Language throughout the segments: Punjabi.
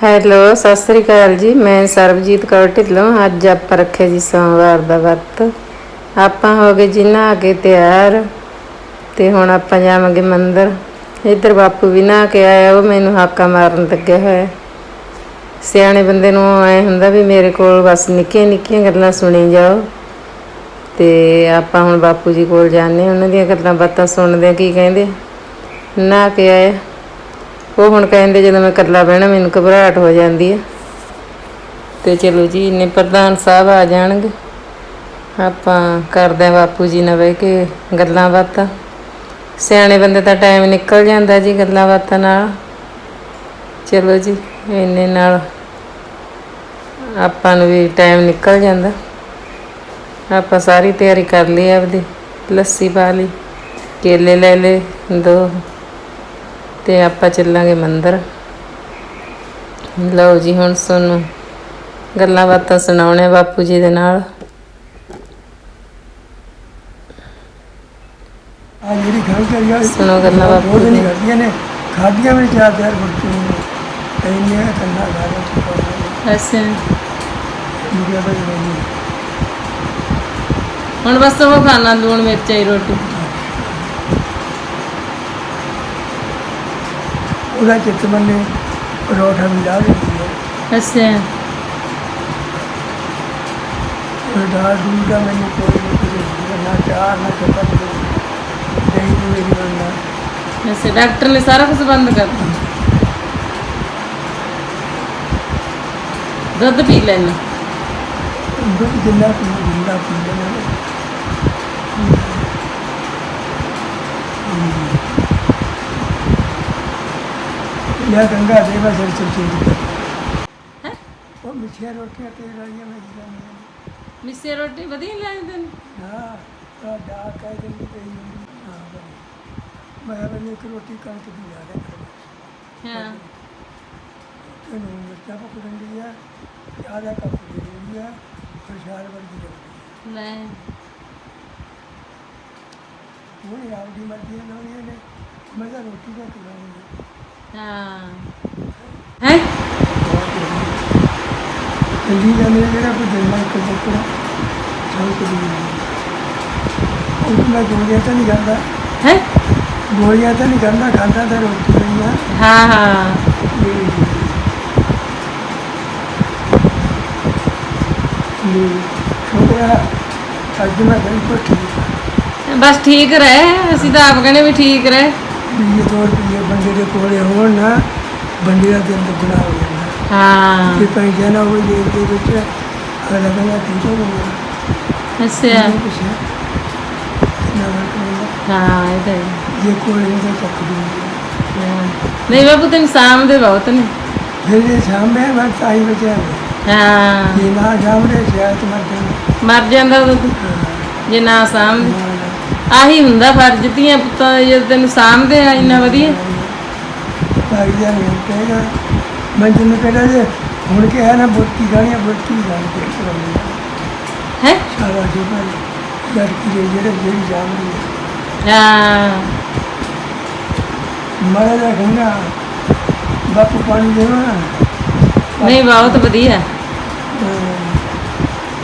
ਹੈਲੋ ਸਤਿ ਸ੍ਰੀ ਅਕਾਲ ਜੀ। ਮੈਂ ਸਰਬਜੀਤ ਕੌਰ ਢਿੱਲੋਂ। ਅੱਜ ਆਪਾਂ ਰੱਖਿਆ ਜੀ ਸੋਮਵਾਰ ਦਾ ਵਰਤ। ਆਪਾਂ ਹੋ ਗਏ ਜੀ ਨਹਾ ਕੇ ਤਿਆਰ ਤੇ ਹੁਣ ਆਪਾਂ ਜਾਵਾਂਗੇ ਮੰਦਰ। ਇੱਧਰ ਬਾਪੂ ਵੀ ਨਹਾ ਕੇ ਆਇਆ ਉਹ ਮੈਨੂੰ ਹਾਕਾ ਮਾਰਨ ਲੱਗਿਆ ਹੋਇਆ। ਸਿਆਣੇ ਬੰਦੇ ਨੂੰ ਐ ਹੁੰਦਾ ਵੀ ਮੇਰੇ ਕੋਲ ਬਸ ਨਿੱਕੀਆਂ ਨਿੱਕੀਆਂ ਗੱਲਾਂ ਸੁਣੀ ਜਾਓ। ਤੇ ਆਪਾਂ ਹੁਣ ਬਾਪੂ ਜੀ ਕੋਲ ਜਾਂਦੇ ਹਾਂ, ਉਹਨਾਂ ਦੀਆਂ ਗੱਲਾਂ ਬਾਤਾਂ ਸੁਣਦੇ ਹਾਂ ਕੀ ਕਹਿੰਦੇ। ਨਹਾ ਕੇ ਆਇਆ ਉਹ ਹੁਣ ਕਹਿੰਦੇ ਜਦੋਂ ਮੈਂ ਇਕੱਲਾ ਬਹਿਣਾ, ਮੈਨੂੰ ਘਬਰਾਹਟ ਹੋ ਜਾਂਦੀ ਹੈ ਤੇ ਚਲੋ ਜੀ, ਇੰਨੇ ਪ੍ਰਧਾਨ ਸਾਹਿਬ ਆ ਜਾਣਗੇ। ਆਪਾਂ ਕਰਦੇ ਹਾਂ ਬਾਪੂ ਜੀ ਨਾਲ ਬਹਿ ਕੇ ਗੱਲਾਂ ਬਾਤਾਂ। ਸਿਆਣੇ ਬੰਦੇ ਦਾ ਟਾਈਮ ਨਿਕਲ ਜਾਂਦਾ ਜੀ ਗੱਲਾਂ ਬਾਤਾਂ ਨਾਲ। ਚਲੋ ਜੀ, ਇੰਨੇ ਨਾਲ ਆਪਾਂ ਨੂੰ ਵੀ ਟਾਈਮ ਨਿਕਲ ਜਾਂਦਾ। ਆਪਾਂ ਸਾਰੀ ਤਿਆਰੀ ਕਰ ਲਈ ਆਪਦੀ, ਲੱਸੀ ਪਾ ਲਈ, ਕੇਲੇ ਲੈ ਲਏ, ਦੋ ਤੇ ਆਪਾਂ ਚੱਲਾਂਗੇ ਮੰਦਰ। ਲਓ ਜੀ ਹੁਣ ਤੁਹਾਨੂੰ ਗੱਲਾਂ ਬਾਤਾਂ ਸੁਣਾਉਣੇ ਬਾਪੂ ਜੀ ਦੇ ਨਾਲ। ਆ ਜਿਹੜੀ ਗੱਲ ਕਰੀ ਆ ਸੁਣੋ ਗੱਲਾਂ ਬਾਪੂ ਦੀਆਂ। ਕਰਦੀਆਂ ਨੇ। ਖਾਦੀਆਂ ਵਿੱਚ ਚਾਰ ਚਾਰ ਨੇ। ਇੰਨੀਆਂ ਕੰਨਾ ਹੁਣ ਬਸ ਉਹ ਖਾਣਾ ਲੂਣ ਮਿਰਚਾਂ ਹੀ ਰੋਟੀ। ਉਹਦਾ ਚਿੱਤ ਮੰਨੇ ਪਰੋਠਾ ਵੀ ਲਾ ਦਿੰਦੀ ਹੈ। ਅੱਛਾ। ਉਹ ਦਾਲ ਦੂਧ ਦਾ ਮੈਨੂੰ ਕੋਈ ਨਹੀਂ ਕੁਝ ਨਾ ਚਾਹ ਨਾ ਚਪਾਤੀ ਦਹੀਂ ਦੀ ਮੇਰੀ ਬੰਦਾ ਅੱਛਾ ਡਾਕਟਰ ਨੇ ਸਾਰਾ ਕੁਝ ਬੰਦ ਕਰ ਦਿੱਤਾ। ਦੁੱਧ ਪੀ ਲੈਣਾ। ਦੁੱਧ ਜਿੰਨਾ ਪੀ ਜਿੰਨਾ ਪੀ ਲੈਣਾ ਯਾ ਗੰਗਾ ਦੇਵਾ ਸਿਰ ਸਿਰ ਚੀਜ਼ ਹੈ? ਉਹ ਮਿੱਠੀਆਂ ਰੋਟੀਆਂ ਤੇ ਰਾਈਆਂ ਵਿੱਚ ਜਾਂਦੀਆਂ ਮਿੱਸੇ ਰੋਟੀ ਵਧੀਆ ਲੱਗਦੀ ਨਾ ਤਾਂ ਦਾ ਕਹਿ ਦਿੰਦੀ ਤੇ ਹਾਂ ਬਈ। ਮੈਂ ਮੈਨੂੰ ਇੱਕ ਰੋਟੀ ਕਣਕ ਦੀ ਆ ਰਿਹਾ ਹਾਂ। ਤੈਨੂੰ ਮਿਰਚਾਂ ਪਕੜਨ ਦੀ ਆ ਆਦਾ ਕੱਪ ਦੇ ਦਿੰਦੀ ਆ ਪ੍ਰਸ਼ਾਦ ਵਰਗੀ ਲੱਗਦੀ ਲੈ। ਹੁਣ ਆਪਦੀ ਮਰਜ਼ੀ ਨਾਲ ਲਾਉਣੀਆਂ ਨੇ। ਮੈਂ ਤਾਂ ਰੋਟੀ ਦਾ ਖਿਲਾਉਂਗੀ ਹਾਂ। ਹੈ? ਦਿੱਲੀ ਜਾਂਦੇ ਆ ਜਿਹੜਾ ਕੋਈ ਦਿਨ ਇੱਕ ਚੱਕਰ ਸ਼ੌਕ ਦੀ ਉਹ ਮੈਂ ਗੋਲੀਆਂ ਤਾਂ ਨਹੀਂ ਖਾਂਦਾ। ਹੈ? ਗੋਲੀਆਂ ਤਾਂ ਨਹੀਂ ਖਾਂਦਾ ਖਾਂਦਾ ਤਾਂ ਰੋਟੀ ਨਹੀਂ ਆ। ਹਾਂ ਹਾਂ। ਛੋਟਾ ਅੱਜ ਮੈਂ ਬਿਲਕੁਲ ਠੀਕ ਬਸ ਠੀਕ ਰਹਿ ਅਸੀਂ ਤਾਂ ਆਪ ਕਹਿੰਦੇ ਵੀ ਠੀਕ ਰਹਿ। ਦੇ ਕੋਲੇ ਹੋਣ ਨਾ ਬੰਦੇ ਦਾ ਦਿਨ ਦੁਗਣਾ ਹੋ ਜਾਂਦਾ। ਹਾਂ। ਕਿ ਪੈਸੇ ਨਾ ਹੋਵੇ ਜੇਬ ਦੇ ਵਿੱਚ ਅਗਲਾ ਕਹਿੰਦਾ ਠੀਕ ਹੋ ਗਿਆ? ਅੱਛਾ। ਕੁਛ ਨਾ ਕਰਨਾ ਹਾਂ ਇਹ ਤਾਂ ਹੈ। ਜੇ ਕੋਲੇ ਤਾਂ ਚੱਕ ਦੂੰਗੀ। ਹਾਂ। ਨਹੀਂ ਬਾਬੂ ਤੈਨੂੰ ਸਾਂਭਦੇ ਬਹੁਤ ਨੇ। ਫਿਰ ਇਹ ਸਾਹਮਣੇ ਮੈਂ ਤਾਈ ਬਚਿਆ ਹਾਂ। ਜੇ ਨਾ ਸਾਹਮਣੇ ਸ਼ਾਇਦ ਮਰ ਜਾਣਾ। ਮਰ ਜਾਂਦਾ ਉਦੋਂ ਤੂੰ। ਜੇ ਨਾ ਸਾਂਭਦੇ ਆਹੀ ਹੁੰਦਾ ਫਰਜ਼ ਧੀਆਂ ਪੁੱਤਾਂ ਦਾ ਜੇ ਤੈਨੂੰ ਸਾਂਭਦੇ ਆ ਇੰਨਾ ਵਧੀਆ। ਤਾਈ ਦਾ ਨਹੀਂ ਕਹੇਗਾ ਮੈਂ ਜਿਹਨੂੰ ਕਹਿੰਦਾ ਜੇ ਹੁਣ ਕਿਹਾ ਨਾ ਬੁੱਤੀ ਗਾਣੀਆਂ ਬੁੱਤੀ ਗਾਣੀ ਤੇ ਕਰਾਂਗੇ ਹੈ? ਸਾਰਾ ਜੋ ਭਾਈ ਲੜਕੀ ਦੇ ਜਿਹੜੇ ਜਿਹੜੀ ਜਾਮਦੀ ਹਾਂ। ਮਰਾ ਦਾ ਗੰਗਾ ਬਾਪੂ ਪਾਣੀ ਦੇਵਾ ਨਹੀਂ ਬਹੁਤ ਵਧੀਆ।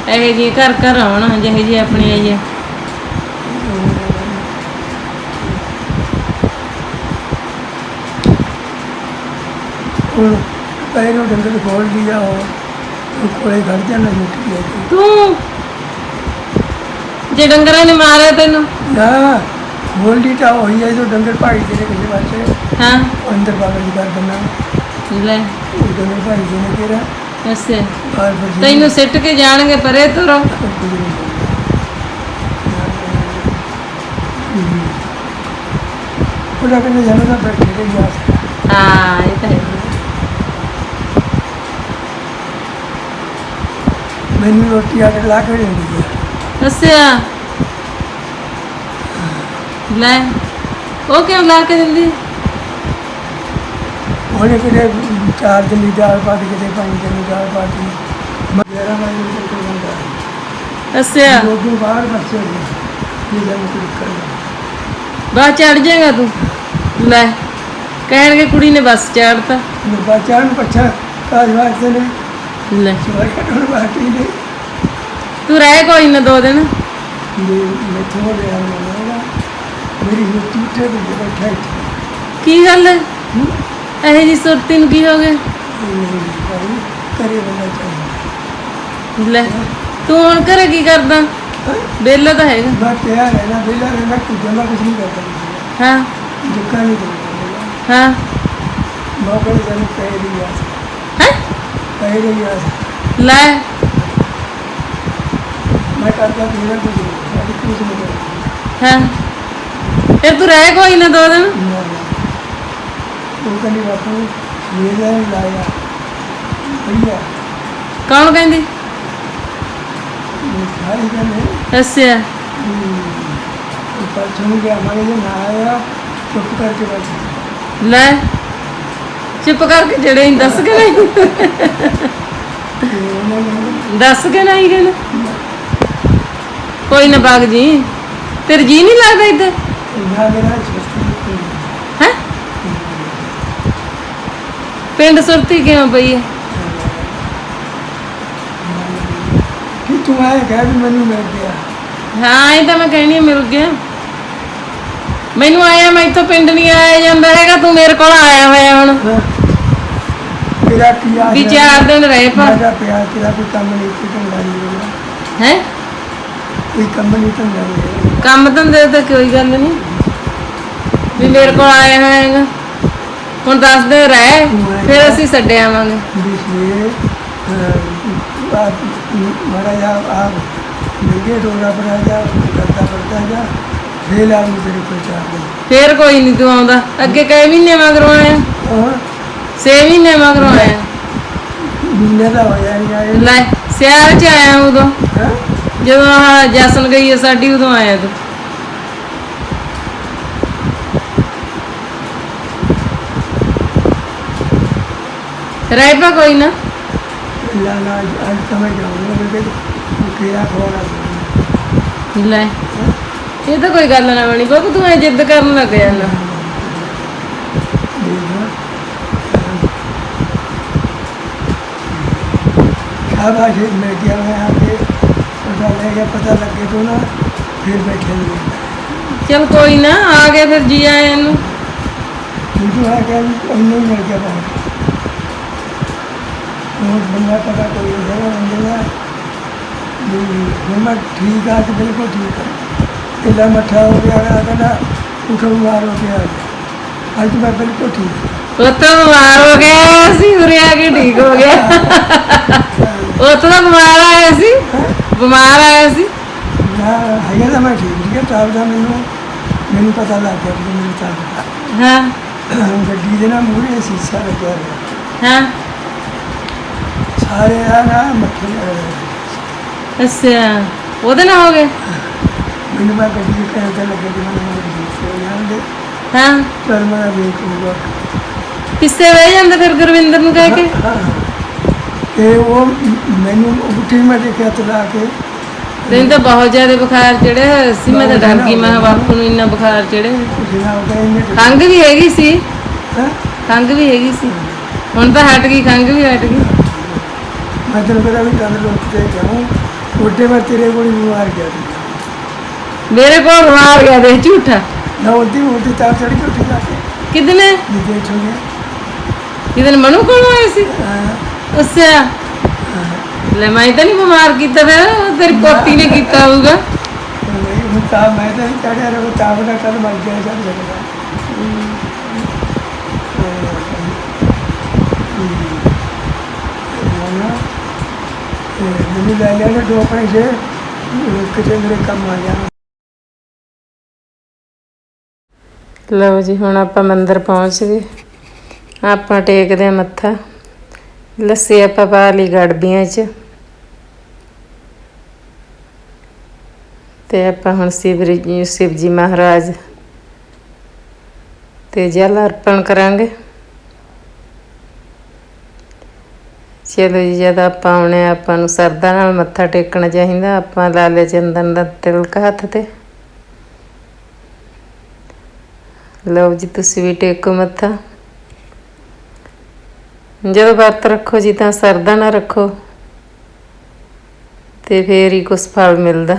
ਇਹ ਜੀ ਘਰ ਘਰ ਆਉਣ ਜਿਹੇ ਜੀ ਆਪਣੀ ਆਈ ਹੁਣ ਪੈਰੋਂ ਡੰਗਰ ਖੋਲ ਲਿਆ ਉਹ ਉਹ ਕੋਲੇ ਘੜ ਜਾਣਾ ਜੁੱਟੀ ਲੈ ਕੇ। ਤੂੰ ਜੇ ਡੰਗਰਾਂ ਨੇ ਮਾਰਿਆ ਤੈਨੂੰ? ਨਾ ਖੋਲਦੀ ਤਾਂ ਹੋਈ ਹੈ ਜੋ ਡੰਗਰ ਭਾਈ ਦੇ ਨੇ ਕਿਸੇ ਪਾਸੇ। ਹਾਂ। ਉਹ ਅੰਦਰ ਬਾਬਾ ਜੀ ਕਰ ਬੰਨਾ ਲੈ। ਉਹ ਡੰਗਰ ਭਾਈ ਜੀ ਨੇ ਕਿਹਾ ਜੀ ਤੈਨੂੰ ਸਿੱਟ ਕੇ ਜਾਣਗੇ ਪਰੇ ਤੁਰੋ। ਉਹਦਾ ਕਹਿੰਦੇ ਜਾਣਾ ਤਾਂ ਬੈਠੇ ਦੇ ਜਾ ਹਾਂ ਇਹ ਤਾਂ ਹੈ। ਮੈਨੂੰ ਰੋਟੀ ਆ ਕੇ ਲਾ ਕੇ ਦਿੰਦੀ ਹੈ ਅੱਛਾ ਲੈ ਉਹ ਕਿਉਂ ਲਾ ਕੇ ਦਿੰਦੀ? ਉਹਨੇ ਕਿਤੇ ਚਾਰ ਦਿਨ ਦੀ ਦਾਲ ਪਾ ਕੇ ਕਿਤੇ ਪੰਜ ਦਿਨ ਦੀ ਦਾਲ ਪਾ ਕੇ ਮੇਰਾ ਮੈਂ ਇਹ ਕੋਈ ਹੁੰਦਾ ਅੱਛਾ ਲੋਕੀ ਬਾਹਰ ਬੱਚੇ ਨੇ। ਇਹ ਜਨ ਕੋਈ ਕਰਨਾ ਬਾਹਰ ਚੜ ਜਾਏਗਾ ਤੂੰ। ਲੈ ਕਹਿਣਗੇ ਕੁੜੀ ਨੇ ਬਸ ਚਾੜਤਾ ਬੱਚਿਆਂ ਨੂੰ ਪੁੱਛਿਆ ਕਾਜ ਵਾਸਤੇ ਨਹੀਂ ਲੈ। ਤੂੰ ਰਹਿ ਕੋਈ ਨਾ ਦੋ ਦਿਨ। ਜੇ ਮੈਥੋਂ ਲਿਆ ਹੋਣਾ ਮੇਰੀ ਮਿੱਟੀ ਤੇ ਵੀ ਬੈਠਾ ਇੱਥੇ। ਕੀ ਗੱਲ ਹੈ? ਇਹ ਜੀ ਸੁਰਤੀ ਨੂੰ ਕੀ ਹੋ ਗਿਆ? ਇਹ ਭਾਈ ਕਰੇ ਬੰਦਾ ਚਾਹੀਦਾ। ਲੈ ਤੂੰ ਹੁਣ ਘਰੇ ਕੀ ਕਰਦਾ? ਵਿਹਲਾ ਤਾਂ ਹੈਗਾ। ਮੈਂ ਪਿਆ ਰਹਿਣਾ ਵਿਹਲਾ ਰਹਿਣਾ ਕੁਝ ਜਮਾ ਕੁਝ ਨਹੀਂ ਕਰਦਾ। ਹਾਂ। ਦੁੱਖਾਂ ਨਹੀਂ ਕਰਦਾ ਹਾਂ। ਮੌਕੇ ਤੇ ਸਾਨੂੰ ਕਹਿ ਰਹੀ ਆ। ਹੈ? ਕਹਿ ਰਹੀ ਆ ਲੈ। ਮੈਂ ਕਰਦਾ ਤੇਰਾ ਕੁਝ ਨਹੀਂ। ਕੁਝ ਨਹੀਂ ਹਾਂ। ਫਿਰ ਤੂੰ ਰਹਿ ਕੋਈ ਨਾ ਦੋ ਦਿਨ। ਉਹ ਕਹਿੰਦੀ ਬਾਪੂ ਇਹ ਲੈ ਲਾਇਆ। ਭਈਆ। ਕੌਣ ਕਹਿੰਦੀ? ਸਾਰੀ ਹੈ। ਅੱਛਾ ਪਰ ਸੁਣ ਗਿਆ ਮੈਂ ਇਹ ਨਾ ਆਇਆ। ਚੁੱਪ ਕਰਕੇ ਬੈਠ। ਲੈ। ਚੁੱਪ ਕਰਕੇ ਜਿਹੜੇ ਹੀ ਦੱਸ ਕੇ ਨਹੀਂ ਨੇ ਦੱਸ ਕੇ ਨਹੀਂ ਗਏ ਕੋਈ ਨਾ ਬਾਗ ਜੀ ਤੇਰੇ ਜੀ ਨਹੀਂ ਲੱਗਦਾ ਇੱਧਰ? ਨਾ ਹੈ? ਪਿੰਡ ਸੁਰਤੀ ਕਿਉਂ ਪਈ ਹੈ? ਕਿ ਤੂੰ ਆਇਆ ਕਹਿ ਵੀ ਮੈਨੂੰ ਮਿਲ ਗਿਆ। ਹਾਂ ਇਹ ਤਾਂ ਮੈਂ ਕਹਿਣੀ ਮਿਲ ਗਿਆ। ਮੈਨੂੰ ਆਇਆ ਮੈਂ ਇੱਥੋਂ ਪਿੰਡ ਨਹੀਂ ਆਇਆ ਜਾਂਦਾ ਹੈਗਾ ਤੂੰ ਮੇਰੇ ਕੋਲ ਆਇਆ ਹੋਇਆ ਹੁਣ। ਹਾਂ। ਤੇਰਾ ਕੀ ਆ ਵੀ ਚਾਰ ਦਿਨ ਰਹੇ ਪਰ ਮੇਰਾ ਪਿਆ ਤੇਰਾ ਕੋਈ ਕੰਮ ਨਹੀਂ ਕੋਈ ਢੰਗਾ ਨਹੀਂ ਹੋਣਾ। ਹੈ? ਕੋਈ ਕੰਮ ਨਹੀਂ ਢੰਗਾ ਨਹੀਂ ਕੰਮ ਧੰਦੇ ਤਾਂ ਕੋਈ ਗੱਲ ਨਹੀਂ। ਵੀ ਮੇਰੇ ਕੋਲ ਆਇਆ ਹੋਇਆ ਹੈਗਾ ਹੁਣ 10 ਦਿਨ ਰਹਿ ਫਿਰ ਅਸੀਂ ਛੱਡ ਆਵਾਂਗੇ। ਵੀ ਸਵੇਰੇ ਮਾਰਾ ਜਾ ਆ ਮਿਲਗੇ ਡੋਰਾ ਪਰ ਜਾ ਕਰਦਾ ਪੜਦਾ ਜਾ ਫੇਲ ਆ ਨੂੰ ਤੇਰੇ ਕੋਲ ਚਾਰ ਦਿਨ। ਫਿਰ ਕੋਈ ਨਹੀਂ ਤੂੰ ਆਉਂਦਾ। ਅੱਗੇ ਕਈ ਮਹੀਨੇ ਮਗਰੋਂ ਆਇਆ ਹਾਂ। 6 ਮਹੀਨੇ ਮਗਰੋਂ ਆਇਆ ਮਹੀਨੇ ਦਾ ਹੋਇਆ ਨਹੀਂ ਆਏ। ਲੈ ਸਿਆਲ ਚ ਆਇਆ ਉਦੋਂ। ਹਾਂ? ਜਦੋਂ ਆਹ ਜਸਨ ਗਈ ਹੈ ਸਾਡੀ ਉਦੋਂ ਆਇਆ ਤੂੰ। ਰਹਿ ਪਾ ਕੋਈ ਨਾ। ਅੱਜ ਮੈਂ ਕਿਹੜਾ ਲੈ ਇਹ ਤਾਂ ਕੋਈ ਗੱਲ ਨਾ ਬਣੀ ਬਾਬੂ ਤੂੰ ਐ ਜਿੱਦ ਕਰਨ ਲੱਗ ਜਾਂਦਾ शाबाश एक मिल गया मैं आके पता लग गया पता लग गया तो ना फिर बैठे हुए ਚਲ ਕੋਈ ਨਾ ਆ ਗਏ ਫਿਰ ਜੀ ਆਏ ਨੂੰ मुझे है क्या कहीं नहीं मिल गया बाहर बहुत बंदा पता कोई है बंदा मैं ठीक है तो बिल्कुल ठीक है किला मठा हो गया कहना उठो बीमार हो गया आज तो मैं बिल्कुल ठीक हूँ ਉੱਥੋਂ ਬਿਮਾਰ ਹੋ ਗਿਆ ਸੀ ਉਰੇ ਆ ਕੇ ਠੀਕ ਹੋ ਗਿਆ ਤਾਂ ਬਿਮਾਰ ਆਇਆ ਸੀ। ਬਿਮਾਰ ਆਇਆ ਸੀ। ਨਾ ਹੈਗਾ ਤਾਂ ਮੈਂ ਠੀਕ ਠੀਕ ਹੈ ਤਾਂ ਦਾ ਮੈਨੂੰ ਮੈਨੂੰ ਪਤਾ ਲੱਗ ਗਿਆ ਕਿ ਮੈਨੂੰ ਤਾਂ ਹਾਂ। ਗੱਡੀ ਦੇ ਨਾ ਮੂਹਰੇ ਸੀਸਾ ਲੱਗਿਆ ਹੋਇਆ। ਹਾਂ। ਸਾਰੇ ਆ ਨਾ ਮੱਥੇ ਅਹ, ਅੱਛਾ ਉਹਦੇ ਨਾਲ ਹੋ ਗਿਆ ਮੈਨੂੰ ਮੈਂ ਗੱਡੀ ਦੇ ਕਹਿ ਤੇ ਲੱਗੇ ਕਿ ਮੈਨੂੰ ਗੱਡੀ ਜਾਂਦੇ ਹਾਂ। ਚਲ ਮੈਂ ਵੇਖ ਲੂਗਾ। ਪਿੱਛੇ ਬਹਿ ਜਾਂਦਾ ਫਿਰ ਗੁਰਵਿੰਦਰ ਨੂੰ ਕਹਿ ਕੇ? ਹਾਂ। ਤੇ ਉਹ ਮੈਨੂੰ ਉੱਠੀ ਮੈਂ ਦੇਖਿਆ ਤਲਾ ਕੇ ਤੈਨੂੰ ਤਾਂ ਬਹੁਤ ਜ਼ਿਆਦਾ ਬੁਖਾਰ ਚੜਿਆ ਹੋਇਆ ਸੀ ਮੈਂ ਤਾਂ ਡਰ ਗਈ ਮੈਂ ਕਿਹਾ ਬਾਪੂ ਨੂੰ ਇੰਨਾ ਬੁਖਾਰ ਚੜਿਆ ਉਹ ਕਹਿੰਦੇ ਖੰਘ ਵੀ ਹੈਗੀ ਸੀ। ਹਾਂ? ਖੰਘ ਵੀ ਹੈਗੀ ਸੀ। ਹੁਣ ਤਾਂ ਹਟ ਗਈ ਖੰਘ ਵੀ ਹਟ ਗਈ। ਮੈਂ ਤੈਨੂੰ ਕਹਿੰਦਾ ਵੀ ਤੰਦਰੁਸਤ ਤੇ ਜਾਉਂ ਉੱਡੇ ਮੈਂ ਤੇਰੇ ਕੋਲ ਹੀ ਬਿਮਾਰ ਗਿਆ ਸੀ। ਮੇਰੇ ਕੋਲ ਬਿਮਾਰ ਗਿਆ ਦੇਖ ਝੂਠਾ। ਨਾ ਉੱਦੀ ਉੱਦੀ ਤਾਂ ਚੜ ਕੇ ਉੱਠ ਜਾ ਕੇ। ਕਿਦਨੇ? ਕਿਦਨ ਮਨੂ ਕੋਲ ਆਏ ਸੀ? ਹਾਂ। ਅੱਛਾ ਲੈ ਮੈਂ ਤਾਂ ਨਹੀਂ ਬਿਮਾਰ ਕੀਤਾ ਫਿਰ ਉਹ ਤੇਰੀ ਪੋਤੀ ਨੇ ਕੀਤਾ ਹੋਊਗਾ। ਉਹ ਤਾਂ ਮੈਂ ਤਾਂ ਨਹੀਂ ਚੜਿਆ ਰੋ ਤਾਂ ਬਣਾ ਕੱਲ ਮਰ ਗਿਆ ਸਭ ਜਗ੍ਹਾ ਮੈਨੂੰ ਲੈ ਲਿਆ ਨਾ ਦੋ ਪੈਸੇ ਕਿਤੇ ਮੇਰੇ ਕੰਮ ਆ ਜਾਣ ਲਓ ਜੀ ਹੁਣ ਆਪਾਂ ਮੰਦਿਰ ਪਹੁੰਚ ਗਏ। ਆਪਾਂ ਟੇਕਦੇ ਆ ਮੱਥਾ। ਲੱਸੀ ਆਪਾਂ ਪਾ ਲਈ ਗੜਬੀਆਂ 'ਚ। ਤੇ ਆਪਾਂ ਹੁਣ ਸ਼ਿਵਰੀ ਜੀ ਸ਼ਿਵ ਜੀ ਮਹਾਰਾਜ ਤੇ ਜਲ ਅਰਪਣ ਕਰਾਂਗੇ। ਚਲੋ ਜੀ ਜਦ ਆਪਾਂ ਆਉਣੇ ਆ, ਆਪਾਂ ਨੂੰ ਸਰਦਾ ਨਾਲ ਮੱਥਾ ਟੇਕਣਾ ਚਾਹੀਦਾ। ਆਪਾਂ ਲਾਲੇ ਚੰਦਨ ਦਾ ਤਿਲਕ ਹੱਥ ਤੇ। ਲਓ ਜੀ ਤੁਸੀਂ ਵੀ ਟੇਕੋ ਮੱਥਾ। ਜਦੋਂ ਵਰਤ ਰੱਖੋ ਜੀ ਤਾਂ ਸਰਦਾ ਨਾ ਰੱਖੋ ਤੇ ਫੇਰ ਹੀ ਕੁਛ ਫਲ ਮਿਲਦਾ।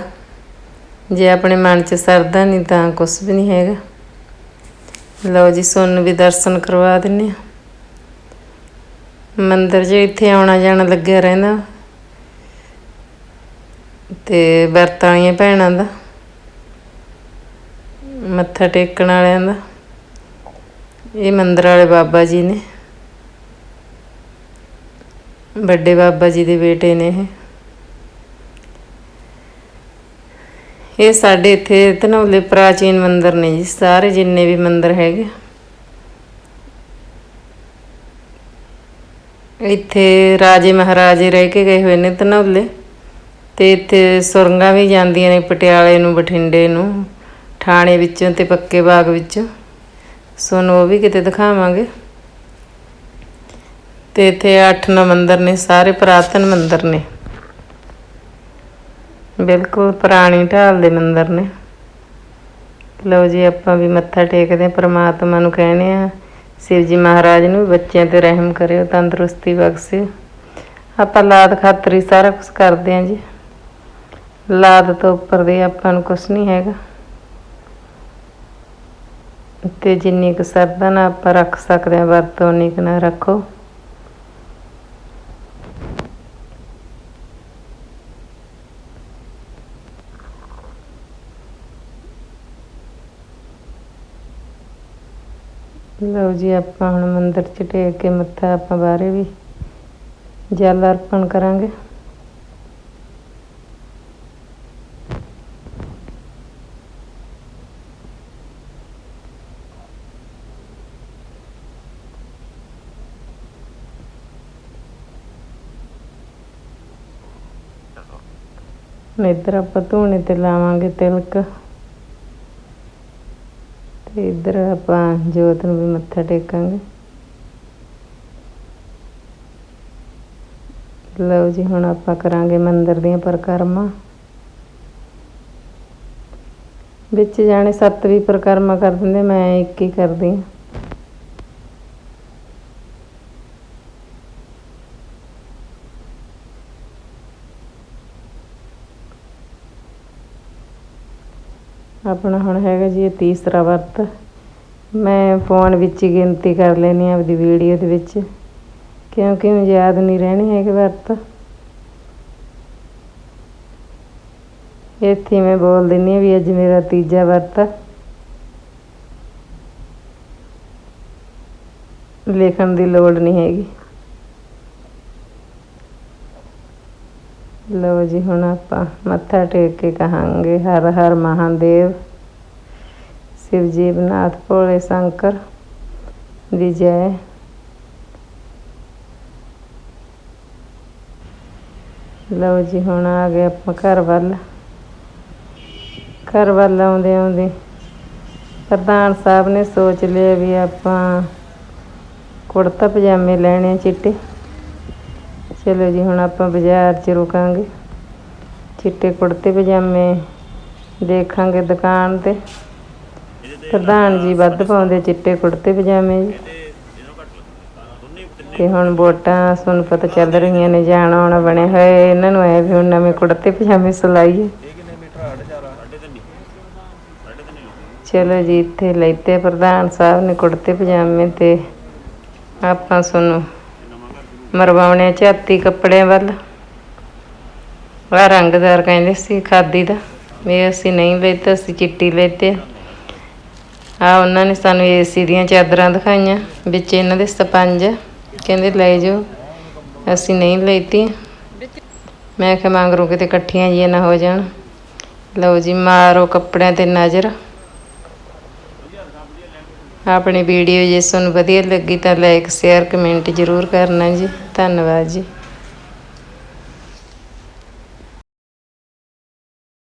ਜੇ ਆਪਣੇ ਮਨ 'ਚ ਸਰਦਾ ਨਹੀਂ ਤਾਂ ਕੁਛ ਵੀ ਨਹੀਂ ਹੈਗਾ। ਲਓ ਜੀ ਸੋਨੂੰ ਵੀ ਦਰਸ਼ਨ ਕਰਵਾ ਦਿੰਨੇ ਆ। ਮੰਦਰ ਜੇ ਇੱਥੇ ਆਉਣਾ ਜਾਣਾ ਲੱਗਿਆ ਰਹਿੰਦਾ ਤੇ ਵਰਤਾਂ ਵਾਲੀਆਂ ਭੈਣਾਂ ਦਾ, ਮੱਥਾ ਟੇਕਣ ਵਾਲਿਆਂ ਦਾ, ਇਹ ਮੰਦਰ ਵਾਲੇ ਬਾਬਾ ਜੀ ਨੇ। ਵੱਡੇ ਬਾਬਾ ਜੀ ਦੇ ਬੇਟੇ ਨੇ ਇਹ। ਇਹ ਸਾਡੇ ਇੱਥੇ ਧਨੌਲੇ ਪ੍ਰਾਚੀਨ ਮੰਦਿਰ ਨੇ ਜੀ, ਸਾਰੇ ਜਿੰਨੇ ਵੀ ਮੰਦਿਰ ਹੈਗੇ। ਇੱਥੇ ਰਾਜੇ ਮਹਾਰਾਜੇ ਰਹਿ ਕੇ ਗਏ ਹੋਏ ਨੇ ਧਨੌਲੇ ਤੇ ਇੱਥੇ ਸੁਰੰਗਾਂ ਵੀ ਜਾਂਦੀਆਂ ਨੇ, ਪਟਿਆਲੇ ਨੂੰ, ਬਠਿੰਡੇ ਨੂੰ ਥਾਣੇ ਵਿੱਚੋਂ ਤੇ ਪੱਕੇ ਬਾਗ ਵਿੱਚੋਂ। ਸੋਨੂੰ ਉਹ ਵੀ ਕਿਤੇ ਦਿਖਾਵਾਂਗੇ। ਤੇ ਇੱਥੇ 8-9 ਮੰਦਿਰ ਨੇ, ਸਾਰੇ ਪੁਰਾਤਨ ਮੰਦਰ ਨੇ। ਬਿਲਕੁਲ ਪੁਰਾਣੀ ਢਾਲ ਦੇ ਮੰਦਰ ਨੇ। ਲਓ ਜੀ, ਆਪਾਂ ਵੀ ਮੱਥਾ ਟੇਕਦੇ ਹਾਂ, ਪ੍ਰਮਾਤਮਾ ਨੂੰ ਕਹਿੰਦੇ ਆ ਸ਼ਿਵ ਜੀ ਮਹਾਰਾਜ ਨੂੰ ਵੀ ਬੱਚਿਆਂ ਤੇ ਰਹਿਮ ਕਰਿਓ, ਤੰਦਰੁਸਤੀ ਬਖਸਿਓ। ਆਪਾਂ ਲਾਦ ਖਾਤਰੀ ਸਾਰਾ ਕੁਝ ਕਰਦੇ ਹਾਂ ਜੀ। ਲਾਦ ਤੋਂ ਉੱਪਰ ਦੇ ਆਪਾਂ ਨੂੰ ਕੁਝ ਨਹੀਂ ਹੈਗਾ। ਤੇ ਜਿੰਨੀ ਕੁ ਸਰਦਾ ਨਾ ਆਪਾਂ ਰੱਖ ਸਕਦੇ ਹਾਂ, ਵਰਤੋਂ ਉਨੀ ਕੁ ਨਾ ਰੱਖੋ ਲਓ ਜੀ, ਆਪਾਂ ਹੁਣ ਮੰਦਿਰ ਚ ਟੇਕ ਕੇ ਮੱਥਾ ਆਪਾਂ ਬਾਹਰੇ ਵੀ ਜਲ ਅਰਪਣ ਕਰਾਂਗੇ। ਹੁਣ ਇੱਧਰ ਆਪਾਂ ਧੂਣੇ ਤੇ ਲਾਵਾਂਗੇ ਤਿਲਕ। ਤੇ ਇੱਧਰ ਆਪਾਂ ਜੋਤ ਨੂੰ ਵੀ ਮੱਥਾ ਟੇਕਾਂਗੇ। ਲਓ ਜੀ, ਹੁਣ ਆਪਾਂ ਕਰਾਂਗੇ ਮੰਦਰ ਦੀਆਂ ਪਰਿਕਰਮਾ। ਵਿੱਚ ਜਾਣੇ ਸੱਤ ਵੀ ਪਰਿਕਰਮਾ ਕਰ ਦਿੰਦੇ, ਮੈਂ ਇੱਕ ਹੀ ਕਰਦੀ ਹਾਂ। ਆਪਣਾ ਹੁਣ ਹੈਗਾ ਜੀ ਇਹ ਤੀਸਰਾ ਵਰਤ। ਮੈਂ ਫੋਨ ਵਿੱਚ ਹੀ ਗਿਣਤੀ ਕਰ ਲੈਣੀ ਆਪਦੀ ਵੀਡੀਓ ਦੇ ਵਿੱਚ। ਕਿਉਂਕਿ ਮੈਨੂੰ ਯਾਦ ਨਹੀਂ ਰਹਿਣੇ ਹੈਗੇ ਵਰਤ। ਇੱਥੇ ਮੈਂ ਬੋਲ ਦਿੰਦੀ ਹਾਂ ਵੀ ਅੱਜ ਮੇਰਾ ਤੀਜਾ ਵਰਤ। ਲਿਖਣ ਦੀ ਲੋੜ ਨਹੀਂ ਹੈਗੀ। ਲਓ ਜੀ, ਹੁਣ ਆਪਾਂ ਮੱਥਾ ਟੇਕ ਕੇ ਕਹਾਂਗੇ ਹਰ ਹਰ ਮਹਾਦੇਵ। ਸ਼ਿਵ ਜੀਵਨਾਥ ਭੋਲੇ ਸ਼ੰਕਰ ਦੀ ਜੈ ਲਓ ਜੀ, ਹੁਣ ਆ ਗਏ ਆਪਾਂ ਘਰ ਵੱਲ। ਘਰ ਵੱਲ ਆਉਂਦੇ ਆਉਂਦੇ ਪ੍ਰਧਾਨ ਸਾਹਿਬ ਨੇ ਸੋਚ ਲਿਆ ਵੀ ਆਪਾਂ ਕੁੜਤਾ ਪਜਾਮੇ ਲੈਣੇ ਚਿੱਟੇ। ਚਲੋ ਜੀ, ਹੁਣ ਆਪਾਂ ਬਾਜ਼ਾਰ 'ਚ ਰੁਕਾਂਗੇ। ਚਿੱਟੇ ਕੁੜਤੇ, ਪਜਾਮੇ ਦੇਖਾਂਗੇ ਦੁਕਾਨ ਤੇ। ਪ੍ਰਧਾਨ ਜੀ ਵੱਧ ਪਾਉਂਦੇ ਚਿੱਟੇ ਕੁੜਤੇ, ਪਜਾਮੇ ਜੀ। ਤੇ ਹੁਣ ਵੋਟਾਂ ਤੁਹਾਨੂੰ ਪਤਾ ਚੱਲ ਰਹੀਆਂ ਨੇ, ਜਾਣਾ ਆਉਣਾ ਬਣਿਆ ਹੋਇਆ ਇਹਨਾਂ ਨੂੰ ਆਇਆ ਵੀ ਹੁਣ ਨਵੇਂ ਕੁੜਤੇ, ਪਜਾਮੇ ਸਿਲਾਈਏ। ਚਲੋ ਜੀ, ਇੱਥੇ ਲੈਤੇ ਪ੍ਰਧਾਨ ਸਾਹਿਬ ਨੇ ਕੁੜਤੇ, ਪਜਾਮੇ ਤੇ। ਆਪਾਂ ਤੁਹਾਨੂੰ ਮਰਵਾਉਣੇ ਝਾਤੀ ਕੱਪੜਿਆਂ ਵੱਲ। ਆ ਰੰਗਦਾਰ ਕਹਿੰਦੇ ਸੀ ਖਾਦੀ ਦਾ। ਵੀ ਅਸੀਂ ਨਹੀਂ ਲੈਤੇ ਅਸੀਂ ਚਿੱਟੀ ਲੈਤੇ ਆ। ਉਹਨਾਂ ਨੇ ਸਾਨੂੰ ਏਸੀ ਦੀਆਂ ਚਾਦਰਾਂ ਦਿਖਾਈਆਂ, ਵਿੱਚ ਇਹਨਾਂ ਦੇ ਸਪੰਜ ਕਹਿੰਦੇ, ਲੈ ਜਾਓ, ਅਸੀਂ ਨਹੀਂ ਲੈਤੀ ਮੈਂ ਕਿਹਾ ਮੰਗਰੂ ਕਿਤੇ ਇਕੱਠੀਆਂ ਜੀਆਂ ਨਾ ਹੋ ਜਾਣ। ਲਓ ਜੀ, ਮਾਰੋ ਕੱਪੜਿਆਂ ਤੇ ਨਜ਼ਰ। ਆਪਣੀ ਵੀਡੀਓ ਜੇ ਤੁਹਾਨੂੰ ਵਧੀਆ ਲੱਗੀ ਤਾਂ ਲਾਈਕ ਸ਼ੇਅਰ ਕਮੈਂਟ ਜ਼ਰੂਰ ਕਰਨਾ ਜੀ। ਧੰਨਵਾਦ ਜੀ।